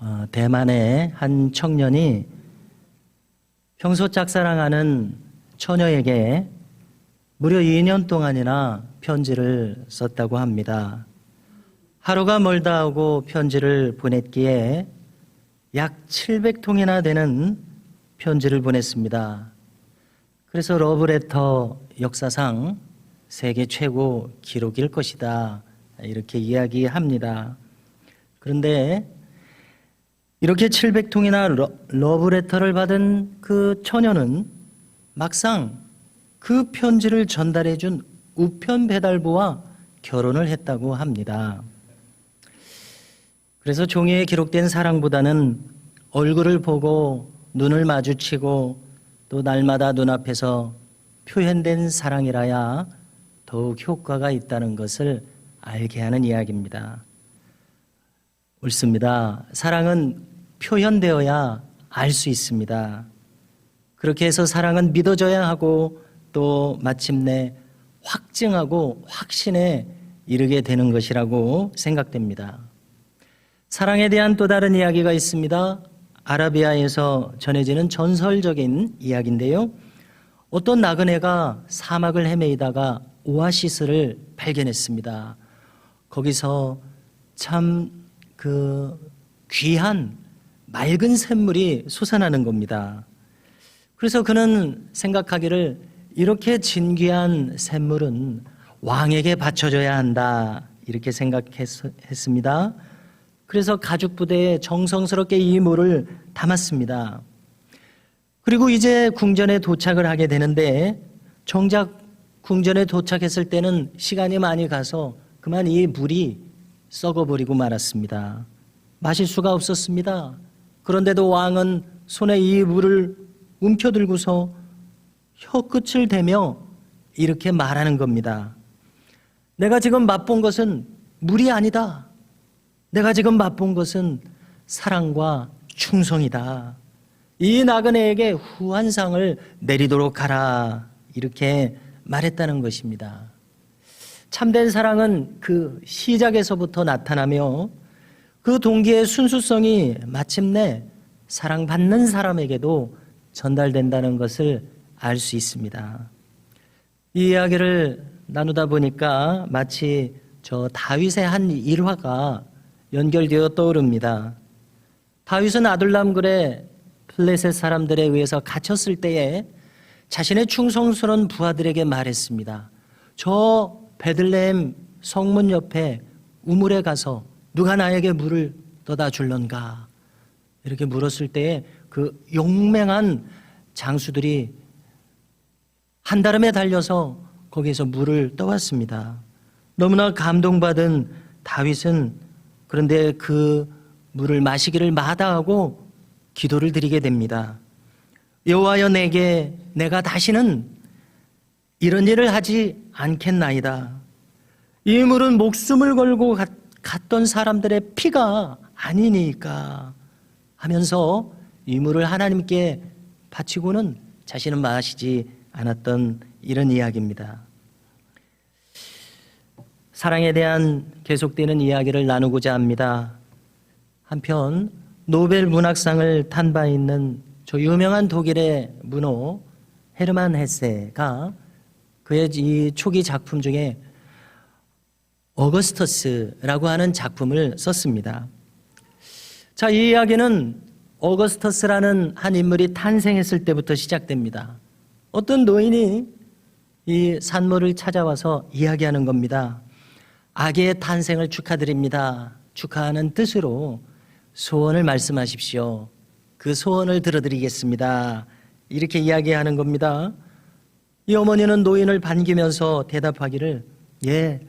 어, 대만의 한 청년이 평소 짝사랑하는 처녀에게 무려 2년 동안이나 편지를 썼다고 합니다. 하루가 멀다 하고 편지를 보냈기에 약 700통이나 되는 편지를 보냈습니다. 그래서 러브레터 역사상 세계 최고 기록일 것이다. 이렇게 이야기합니다. 그런데 이렇게 700통이나 러, 러브레터를 받은 그 처녀는 막상 그 편지를 전달해 준 우편 배달부와 결혼을 했다고 합니다. 그래서 종이에 기록된 사랑보다는 얼굴을 보고 눈을 마주치고 또 날마다 눈앞에서 표현된 사랑이라야 더욱 효과가 있다는 것을 알게 하는 이야기입니다. 옳습니다. 사랑은 표현되어야 알 수 있습니다. 그렇게 해서 사랑은 믿어져야 하고 또 마침내 확증하고 확신에 이르게 되는 것이라고 생각됩니다. 사랑에 대한 또 다른 이야기가 있습니다. 아라비아에서 전해지는 전설적인 이야기인데요. 어떤 나그네가 사막을 헤매이다가 오아시스를 발견했습니다. 거기서 참 그 귀한 맑은 샘물이 솟아나는 겁니다. 그래서 그는 생각하기를 이렇게 진귀한 샘물은 왕에게 바쳐줘야 한다. 이렇게 생각했습니다. 그래서 가죽 부대에 정성스럽게 이 물을 담았습니다. 그리고 이제 궁전에 도착을 하게 되는데 정작 궁전에 도착했을 때는 시간이 많이 가서 그만 이 물이 썩어버리고 말았습니다. 마실 수가 없었습니다. 그런데도 왕은 손에 이 물을 움켜들고서 혀끝을 대며 이렇게 말하는 겁니다. 내가 지금 맛본 것은 물이 아니다. 내가 지금 맛본 것은 사랑과 충성이다. 이 나그네에게 후한상을 내리도록 하라. 이렇게 말했다는 것입니다. 참된 사랑은 그 시작에서부터 나타나며 그 동기의 순수성이 마침내 사랑받는 사람에게도 전달된다는 것을 알 수 있습니다. 이 이야기를 나누다 보니까 마치 저 다윗의 한 일화가 연결되어 떠오릅니다. 다윗은 아둘람굴에 플레셋 사람들에 의해서 갇혔을 때에 자신의 충성스러운 부하들에게 말했습니다. 저 베들레헴 성문 옆에 우물에 가서 누가 나에게 물을 떠다 줄런가? 이렇게 물었을 때에 그 용맹한 장수들이 한다름에 달려서 거기에서 물을 떠왔습니다. 너무나 감동받은 다윗은 그런데 그 물을 마시기를 마다하고 기도를 드리게 됩니다. 여호와여 내게 내가 다시는 이런 일을 하지 않겠나이다. 이 물은 목숨을 걸고 갔, 갔던 사람들의 피가 아니니까 하면서 이 물을 하나님께 바치고는 자신은 마시지 않았던 이런 이야기입니다. 사랑에 대한 계속되는 이야기를 나누고자 합니다. 한편 노벨 문학상을 탄 바 있는 저 유명한 독일의 문호 헤르만 헤세가 그의 이 초기 작품 중에 어거스터스라고 하는 작품을 썼습니다. 자, 이 이야기는 어거스터스라는 한 인물이 탄생했을 때부터 시작됩니다. 어떤 노인이 이 산모를 찾아와서 이야기하는 겁니다. 아기의 탄생을 축하드립니다. 축하하는 뜻으로 소원을 말씀하십시오. 그 소원을 들어드리겠습니다. 이렇게 이야기하는 겁니다. 이 어머니는 노인을 반기면서 대답하기를, 예,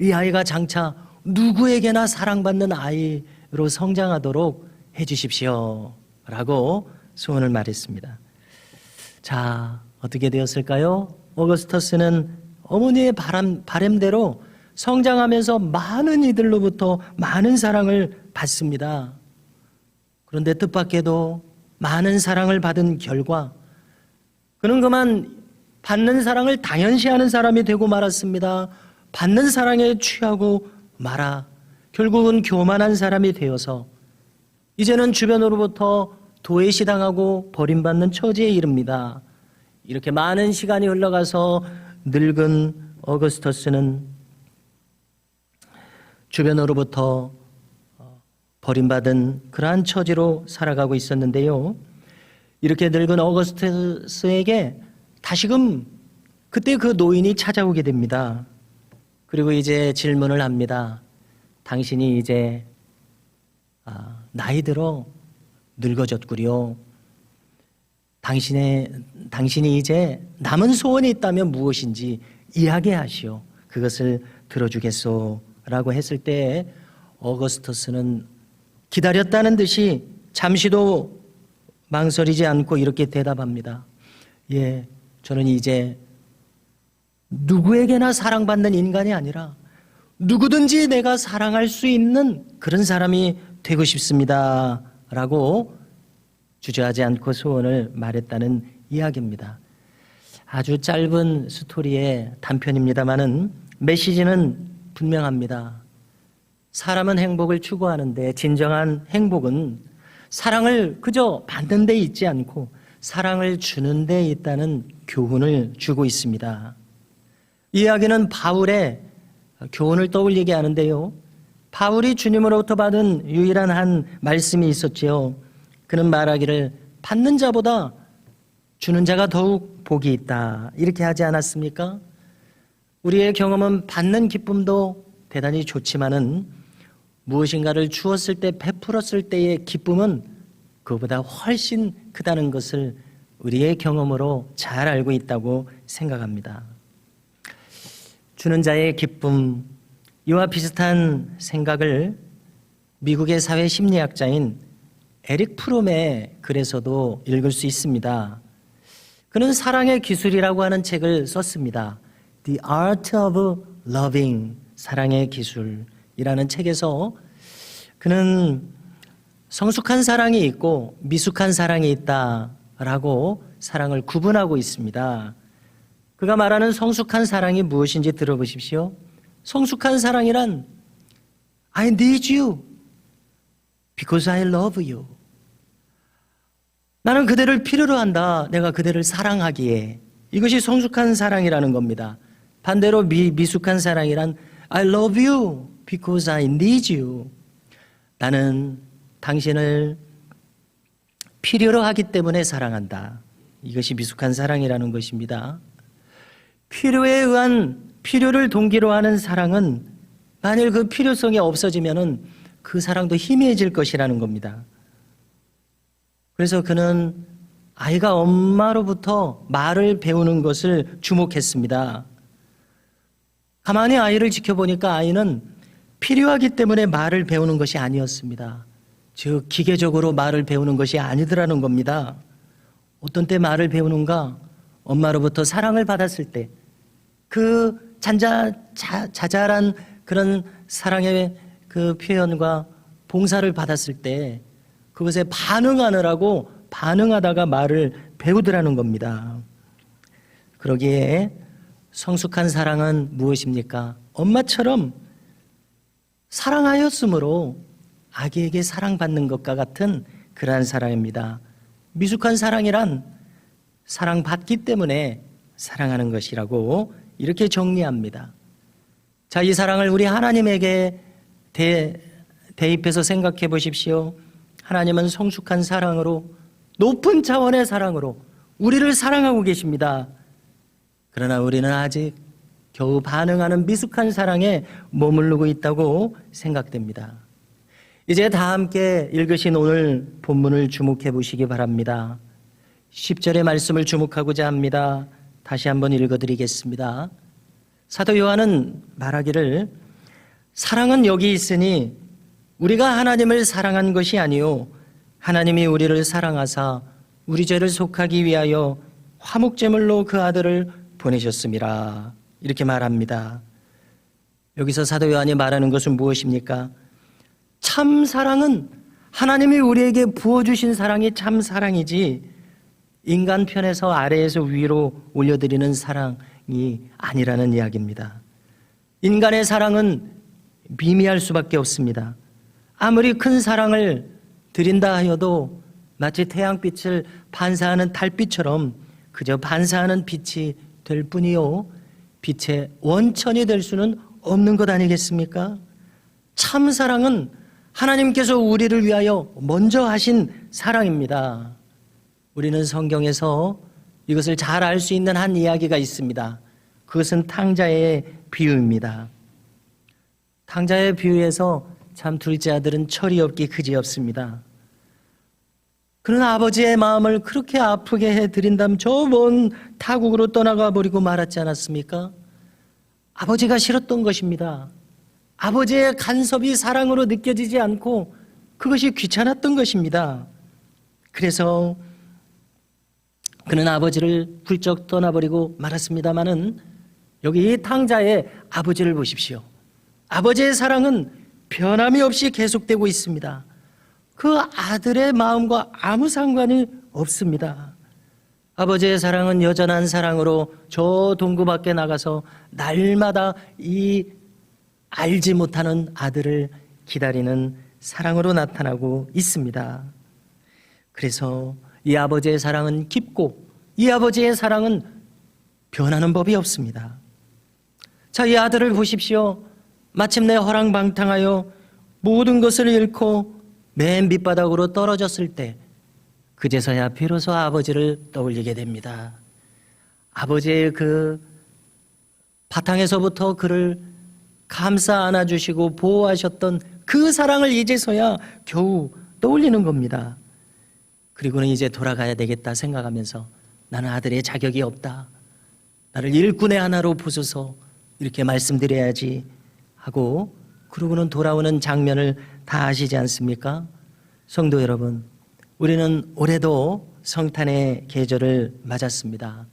이 아이가 장차 누구에게나 사랑받는 아이로 성장하도록 해주십시오. 라고 소원을 말했습니다. 자, 어떻게 되었을까요? 오거스터스는 어머니의 바람, 바램대로 성장하면서 많은 이들로부터 많은 사랑을 받습니다. 그런데 뜻밖에도 많은 사랑을 받은 결과 그는 그만 받는 사랑을 당연시하는 사람이 되고 말았습니다. 받는 사랑에 취하고 말아 결국은 교만한 사람이 되어서 이제는 주변으로부터 도외시당하고 버림받는 처지에 이릅니다. 이렇게 많은 시간이 흘러가서 늙은 어거스터스는 주변으로부터 어, 버림받은 그러한 처지로 살아가고 있었는데요. 이렇게 늙은 어거스터스에게 다시금 그때 그 노인이 찾아오게 됩니다. 그리고 이제 질문을 합니다. 당신이 이제 아, 나이 들어 늙어졌구려. 당신의 당신이 이제 남은 소원이 있다면 무엇인지 이야기하시오. 그것을 들어주겠소라고 했을 때 어거스터스는 기다렸다는 듯이 잠시도 망설이지 않고 이렇게 대답합니다. 예, 저는 이제 누구에게나 사랑받는 인간이 아니라 누구든지 내가 사랑할 수 있는 그런 사람이 되고 싶습니다. 라고 주저하지 않고 소원을 말했다는 이야기입니다. 아주 짧은 스토리의 단편입니다만은 메시지는 분명합니다. 사람은 행복을 추구하는데 진정한 행복은 사랑을 그저 받는 데 있지 않고 사랑을 주는 데 있다는 교훈을 주고 있습니다. 이야기는 바울의 교훈을 떠올리게 하는데요. 바울이 주님으로부터 받은 유일한 한 말씀이 있었지요. 그는 말하기를 받는 자보다 주는 자가 더욱 복이 있다. 이렇게 하지 않았습니까? 우리의 경험은 받는 기쁨도 대단히 좋지만은 무엇인가를 주었을 때 베풀었을 때의 기쁨은 그보다 훨씬 크다는 것을 우리의 경험으로 잘 알고 있다고 생각합니다. 주는 자의 기쁨 이와 비슷한 생각을 미국의 사회 심리학자인 에릭 프롬의 글에서도 읽을 수 있습니다. 그는 사랑의 기술이라고 하는 책을 썼습니다. The Art of Loving 사랑의 기술이라는 책에서 그는 성숙한 사랑이 있고 미숙한 사랑이 있다라고 사랑을 구분하고 있습니다. 그가 말하는 성숙한 사랑이 무엇인지 들어보십시오. 성숙한 사랑이란 I need you because I love you. 나는 그대를 필요로 한다. 내가 그대를 사랑하기에. 이것이 성숙한 사랑이라는 겁니다. 반대로 미, 미숙한 사랑이란 I love you because I need you. 나는 당신을 필요로 하기 때문에 사랑한다. 이것이 미숙한 사랑이라는 것입니다. 필요에 의한 필요를 동기로 하는 사랑은 만일 그 필요성이 없어지면은 그 사랑도 희미해질 것이라는 겁니다. 그래서 그는 아이가 엄마로부터 말을 배우는 것을 주목했습니다. 가만히 아이를 지켜보니까 아이는 필요하기 때문에 말을 배우는 것이 아니었습니다. 즉, 기계적으로 말을 배우는 것이 아니더라는 겁니다. 어떤 때 말을 배우는가? 엄마로부터 사랑을 받았을 때, 그 잔자, 자, 자잘한 그런 사랑의 그 표현과 봉사를 받았을 때, 그것에 반응하느라고 반응하다가 말을 배우더라는 겁니다. 그러기에 성숙한 사랑은 무엇입니까? 엄마처럼 사랑하였으므로 아기에게 사랑받는 것과 같은 그러한 사랑입니다. 미숙한 사랑이란 사랑받기 때문에 사랑하는 것이라고 이렇게 정리합니다. 자, 이 사랑을 우리 하나님에게 대, 대입해서 생각해 보십시오. 하나님은 성숙한 사랑으로 높은 차원의 사랑으로 우리를 사랑하고 계십니다. 그러나 우리는 아직 겨우 반응하는 미숙한 사랑에 머무르고 있다고 생각됩니다. 이제 다 함께 읽으신 오늘 본문을 주목해 보시기 바랍니다. 10절의 말씀을 주목하고자 합니다. 다시 한번 읽어 드리겠습니다. 사도 요한은 말하기를 사랑은 여기 있으니 우리가 하나님을 사랑한 것이 아니요 하나님이 우리를 사랑하사 우리 죄를 속하기 위하여 화목제물로 그 아들을 보내셨습니다. 이렇게 말합니다. 여기서 사도 요한이 말하는 것은 무엇입니까? 참 사랑은 하나님이 우리에게 부어주신 사랑이 참 사랑이지 인간 편에서 아래에서 위로 올려드리는 사랑이 아니라는 이야기입니다. 인간의 사랑은 미미할 수밖에 없습니다. 아무리 큰 사랑을 드린다 하여도 마치 태양빛을 반사하는 달빛처럼 그저 반사하는 빛이 될 뿐이요. 빛의 원천이 될 수는 없는 것 아니겠습니까? 참 사랑은 하나님께서 우리를 위하여 먼저 하신 사랑입니다. 우리는 성경에서 이것을 잘 알 수 있는 한 이야기가 있습니다. 그것은 탕자의 비유입니다. 탕자의 비유에서 참 둘째 아들은 철이 없기 그지없습니다. 그런 아버지의 마음을 그렇게 아프게 해드린다면 저 먼 타국으로 떠나가 버리고 말았지 않았습니까? 아버지가 싫었던 것입니다. 아버지의 간섭이 사랑으로 느껴지지 않고 그것이 귀찮았던 것입니다. 그래서 그는 아버지를 훌쩍 떠나버리고 말았습니다마는 여기 이 탕자의 아버지를 보십시오. 아버지의 사랑은 변함이 없이 계속되고 있습니다. 그 아들의 마음과 아무 상관이 없습니다. 아버지의 사랑은 여전한 사랑으로 저 동구 밖에 나가서 날마다 이 알지 못하는 아들을 기다리는 사랑으로 나타나고 있습니다. 그래서 이 아버지의 사랑은 깊고 이 아버지의 사랑은 변하는 법이 없습니다. 자, 이 아들을 보십시오. 마침내 허랑방탕하여 모든 것을 잃고 맨 밑바닥으로 떨어졌을 때 그제서야 비로소 아버지를 떠올리게 됩니다. 아버지의 그 바탕에서부터 그를 감싸 안아주시고 보호하셨던 그 사랑을 이제서야 겨우 떠올리는 겁니다. 그리고는 이제 돌아가야 되겠다 생각하면서 나는 아들의 자격이 없다. 나를 일꾼의 하나로 보소서 이렇게 말씀드려야지 하고 그러고는 돌아오는 장면을 다 아시지 않습니까? 성도 여러분, 우리는 올해도 성탄의 계절을 맞았습니다.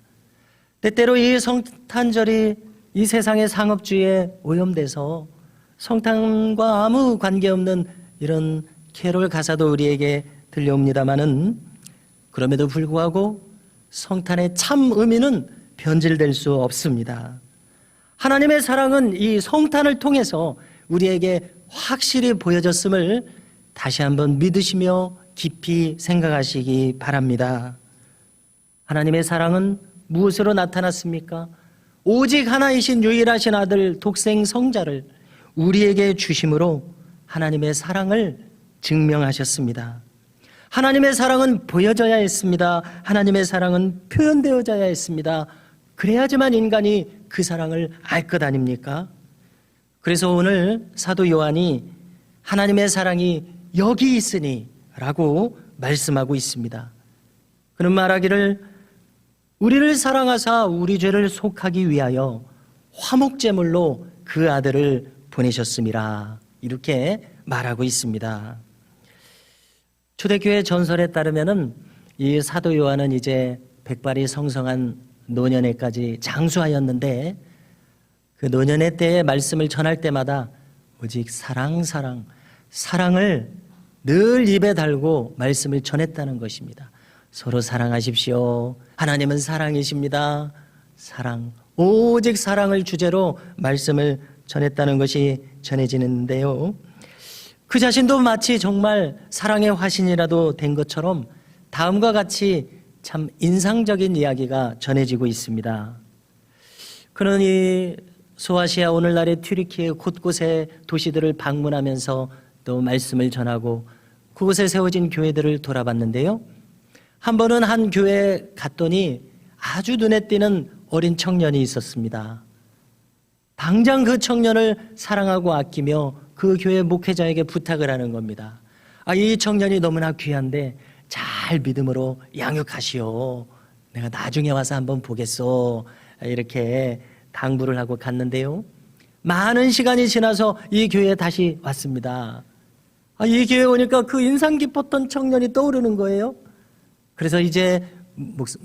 때때로 이 성탄절이 이 세상의 상업주의에 오염돼서 성탄과 아무 관계없는 이런 캐롤 가사도 우리에게 들려옵니다마는 그럼에도 불구하고 성탄의 참 의미는 변질될 수 없습니다. 하나님의 사랑은 이 성탄을 통해서 우리에게 확실히 보여졌음을 다시 한번 믿으시며 깊이 생각하시기 바랍니다. 하나님의 사랑은 무엇으로 나타났습니까? 오직 하나이신 유일하신 아들 독생 성자를 우리에게 주심으로 하나님의 사랑을 증명하셨습니다. 하나님의 사랑은 보여져야 했습니다. 하나님의 사랑은 표현되어져야 했습니다. 그래야지만 인간이 그 사랑을 알 것 아닙니까? 그래서 오늘 사도 요한이 하나님의 사랑이 여기 있으니 라고 말씀하고 있습니다. 그는 말하기를 우리를 사랑하사 우리 죄를 속하기 위하여 화목제물로 그 아들을 보내셨음이라 이렇게 말하고 있습니다. 초대교회 전설에 따르면은 이 사도 요한은 이제 백발이 성성한 노년에까지 장수하였는데 그 노년의 때에 말씀을 전할 때마다 오직 사랑 사랑 사랑을 늘 입에 달고 말씀을 전했다는 것입니다. 서로 사랑하십시오. 하나님은 사랑이십니다. 사랑 오직 사랑을 주제로 말씀을 전했다는 것이 전해지는데요. 그 자신도 마치 정말 사랑의 화신이라도 된 것처럼 다음과 같이 참 인상적인 이야기가 전해지고 있습니다. 이 소아시아 오늘날의 튀르키예 곳곳의 도시들을 방문하면서 또 말씀을 전하고 그곳에 세워진 교회들을 돌아봤는데요. 한 번은 한 교회에 갔더니 아주 눈에 띄는 어린 청년이 있었습니다. 당장 그 청년을 사랑하고 아끼며 그 교회 목회자에게 부탁을 하는 겁니다. 아, 이 청년이 너무나 귀한데 잘 믿음으로 양육하시오. 내가 나중에 와서 한번 보겠소. 이렇게 당부를 하고 갔는데요. 많은 시간이 지나서 이 교회에 다시 왔습니다. 아, 이 교회 오니까 그 인상 깊었던 청년이 떠오르는 거예요. 그래서 이제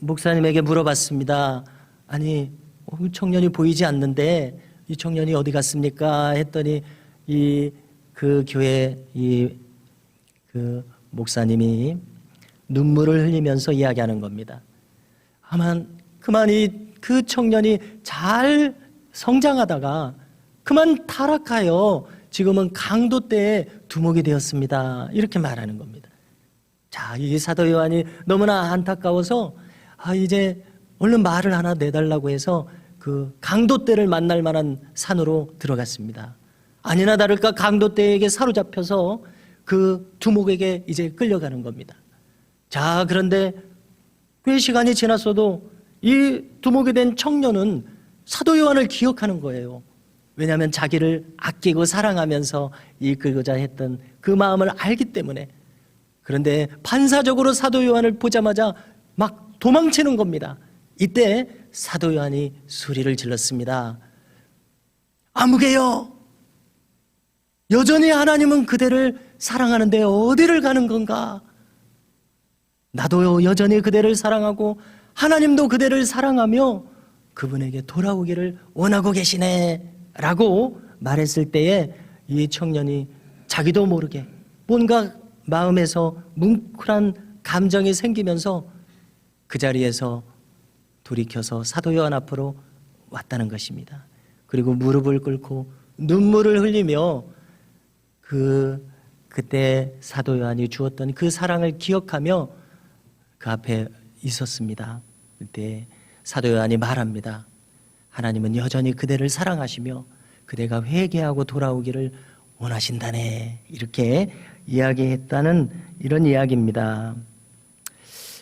목사님에게 물어봤습니다. 아니, 어, 청년이 보이지 않는데 이 청년이 어디 갔습니까? 했더니 이 그 교회 이 그 목사님이 눈물을 흘리면서 이야기하는 겁니다. 아만 그만 이 그 청년이 잘 성장하다가 그만 타락하여 지금은 강도 때에 두목이 되었습니다. 이렇게 말하는 겁니다. 자, 이 사도 요한이 너무나 안타까워서 아, 이제 얼른 말을 하나 내달라고 해서 그 강도떼를 만날 만한 산으로 들어갔습니다. 아니나 다를까 강도 떼에게 사로잡혀서 그 두목에게 이제 끌려가는 겁니다. 자, 그런데 꽤 시간이 지났어도 이 두목이 된 청년은 사도 요한을 기억하는 거예요. 왜냐하면 자기를 아끼고 사랑하면서 이끌고자 했던 그 마음을 알기 때문에 그런데 반사적으로 사도 요한을 보자마자 막 도망치는 겁니다. 이때 사도 요한이 소리를 질렀습니다. 아무개요. 여전히 하나님은 그대를 사랑하는데 어디를 가는 건가? 나도 여전히 그대를 사랑하고 하나님도 그대를 사랑하며 그분에게 돌아오기를 원하고 계시네. 라고 말했을 때에 이 청년이 자기도 모르게 뭔가 마음에서 뭉클한 감정이 생기면서 그 자리에서 돌이켜서 사도 요한 앞으로 왔다는 것입니다. 그리고 무릎을 꿇고 눈물을 흘리며 그 그때 사도 요한이 주었던 그 사랑을 기억하며 그 앞에 있었습니다. 그때 사도 요한이 말합니다. 하나님은 여전히 그대를 사랑하시며 그대가 회개하고 돌아오기를 원하신다네. 이렇게 이야기했다는 이런 이야기입니다.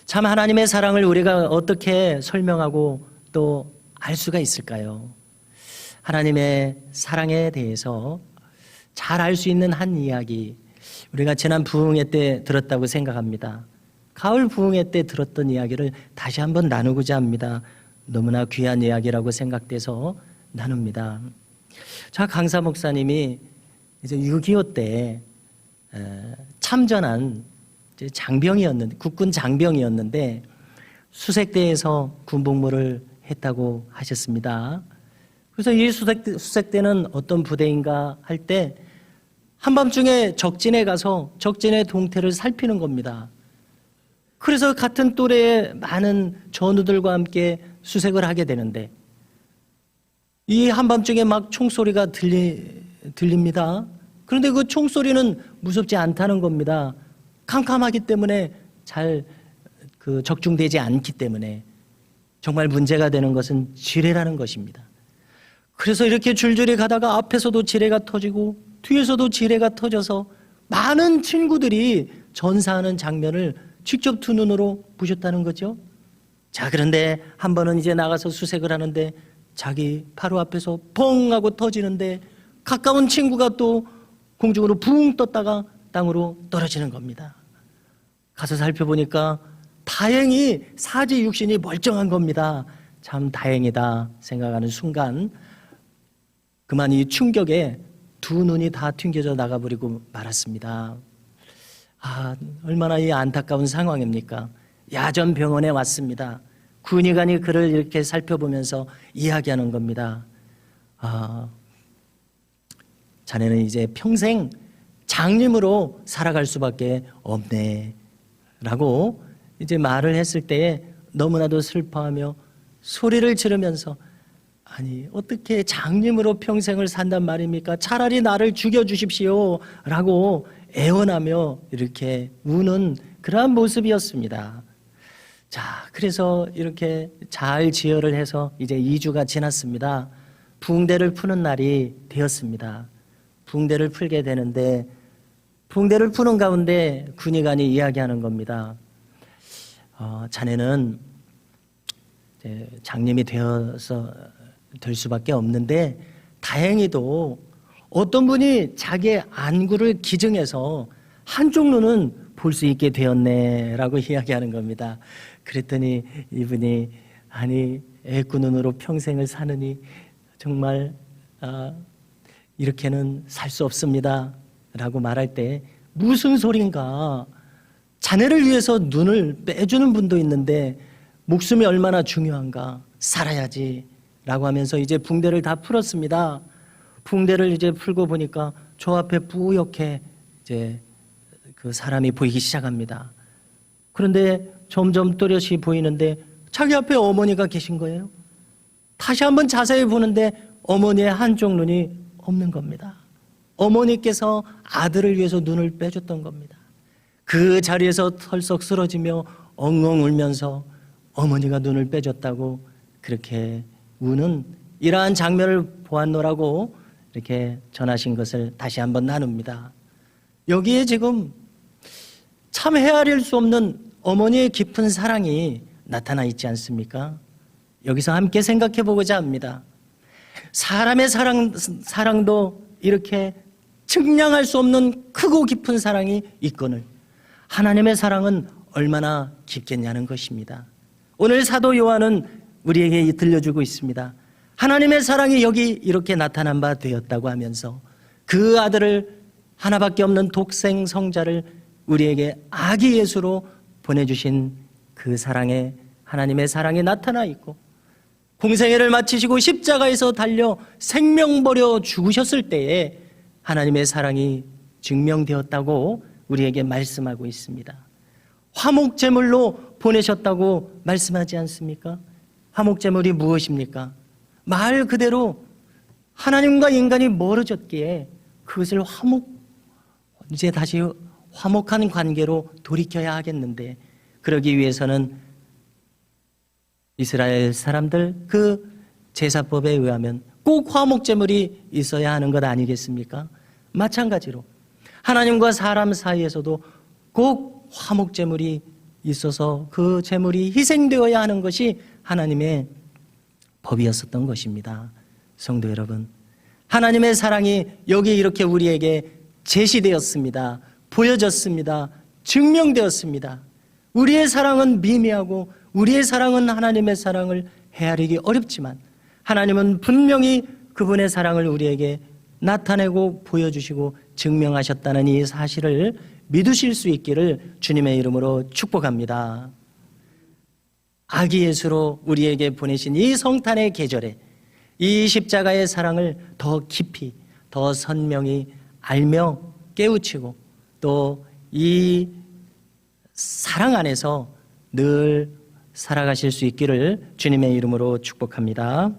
참 하나님의 사랑을 우리가 어떻게 설명하고 또 알 수가 있을까요? 하나님의 사랑에 대해서 잘 알 수 있는 한 이야기 우리가 지난 부흥회 때 들었다고 생각합니다. 가을 부흥회 때 들었던 이야기를 다시 한번 나누고자 합니다. 너무나 귀한 이야기라고 생각돼서 나눕니다. 자 강사 목사님이 이제 6.25때 에, 참전한 장병이었는데 국군 장병이었는데 수색대에서 군복무를 했다고 하셨습니다. 그래서 이 수색대, 수색대는 어떤 부대인가 할 때 한밤중에 적진에 가서 적진의 동태를 살피는 겁니다. 그래서 같은 또래의 많은 전우들과 함께 수색을 하게 되는데 이 한밤중에 막 총소리가 들리, 들립니다. 그런데 그 총소리는 무섭지 않다는 겁니다. 캄캄하기 때문에 잘 그 적중되지 않기 때문에 정말 문제가 되는 것은 지뢰라는 것입니다. 그래서 이렇게 줄줄이 가다가 앞에서도 지뢰가 터지고 뒤에서도 지뢰가 터져서 많은 친구들이 전사하는 장면을 직접 두 눈으로 보셨다는 거죠. 자, 그런데 한 번은 이제 나가서 수색을 하는데 자기 바로 앞에서 펑 하고 터지는데 가까운 친구가 또 공중으로 붕 떴다가 땅으로 떨어지는 겁니다. 가서 살펴보니까 다행히 사지 육신이 멀쩡한 겁니다. 참 다행이다 생각하는 순간 그만 이 충격에 두 눈이 다 튕겨져 나가버리고 말았습니다. 아, 얼마나 이 안타까운 상황입니까? 야전 병원에 왔습니다. 군의관이 그를 이렇게 살펴보면서 이야기하는 겁니다. 아, 자네는 이제 평생 장님으로 살아갈 수밖에 없네. 라고 이제 말을 했을 때에 너무나도 슬퍼하며 소리를 지르면서 아니 어떻게 장님으로 평생을 산단 말입니까? 차라리 나를 죽여 주십시오. 라고 애원하며 이렇게 우는 그러한 모습이었습니다. 자, 그래서 이렇게 잘 지혈을 해서 이제 2주가 지났습니다. 붕대를 푸는 날이 되었습니다. 붕대를 풀게 되는데 붕대를 푸는 가운데 군의관이 이야기하는 겁니다. 어, 자네는 장님이 되어서 될 수밖에 없는데 다행히도 어떤 분이 자기의 안구를 기증해서 한쪽 눈은 볼 수 있게 되었네라고 이야기하는 겁니다. 그랬더니 이분이 아니 애꾸 눈으로 평생을 사느니 정말 아, 이렇게는 살 수 없습니다라고 말할 때 무슨 소린가? 자네를 위해서 눈을 빼주는 분도 있는데 목숨이 얼마나 중요한가? 살아야지. 라고 하면서 이제 붕대를 다 풀었습니다. 붕대를 이제 풀고 보니까 저 앞에 뿌옇게 이제 그 사람이 보이기 시작합니다. 그런데 점점 또렷이 보이는데 자기 앞에 어머니가 계신 거예요. 다시 한번 자세히 보는데 어머니의 한쪽 눈이 없는 겁니다. 어머니께서 아들을 위해서 눈을 빼줬던 겁니다. 그 자리에서 털썩 쓰러지며 엉엉 울면서 어머니가 눈을 빼줬다고 그렇게 우는 이러한 장면을 보았노라고 이렇게 전하신 것을 다시 한번 나눕니다. 여기에 지금 참 헤아릴 수 없는 어머니의 깊은 사랑이 나타나 있지 않습니까? 여기서 함께 생각해 보고자 합니다. 사람의 사랑, 사랑도 이렇게 측량할 수 없는 크고 깊은 사랑이 있거늘 하나님의 사랑은 얼마나 깊겠냐는 것입니다. 오늘 사도 요한은 우리에게 들려주고 있습니다. 하나님의 사랑이 여기 이렇게 나타난 바 되었다고 하면서 그 아들을 하나밖에 없는 독생 성자를 우리에게 아기 예수로 보내주신 그 사랑에 하나님의 사랑이 나타나 있고 공생애를 마치시고 십자가에서 달려 생명 버려 죽으셨을 때에 하나님의 사랑이 증명되었다고 우리에게 말씀하고 있습니다. 화목 제물로 보내셨다고 말씀하지 않습니까? 화목 제물이 무엇입니까? 말 그대로 하나님과 인간이 멀어졌기에 그것을 화목 이제 다시 화목한 관계로 돌이켜야 하겠는데 그러기 위해서는 이스라엘 사람들 그 제사법에 의하면 꼭 화목 제물이 있어야 하는 것 아니겠습니까? 마찬가지로 하나님과 사람 사이에서도 꼭 화목 제물이 있어서 그 제물이 희생되어야 하는 것이 하나님의 법이었었던 것입니다. 성도 여러분, 하나님의 사랑이 여기 이렇게 우리에게 제시되었습니다. 보여졌습니다. 증명되었습니다. 우리의 사랑은 미미하고 우리의 사랑은 하나님의 사랑을 헤아리기 어렵지만 하나님은 분명히 그분의 사랑을 우리에게 나타내고 보여주시고 증명하셨다는 이 사실을 믿으실 수 있기를 주님의 이름으로 축복합니다. 아기 예수로 우리에게 보내신 이 성탄의 계절에 이 십자가의 사랑을 더 깊이 더 선명히 알며 깨우치고 또 이 사랑 안에서 늘 살아가실 수 있기를 주님의 이름으로 축복합니다.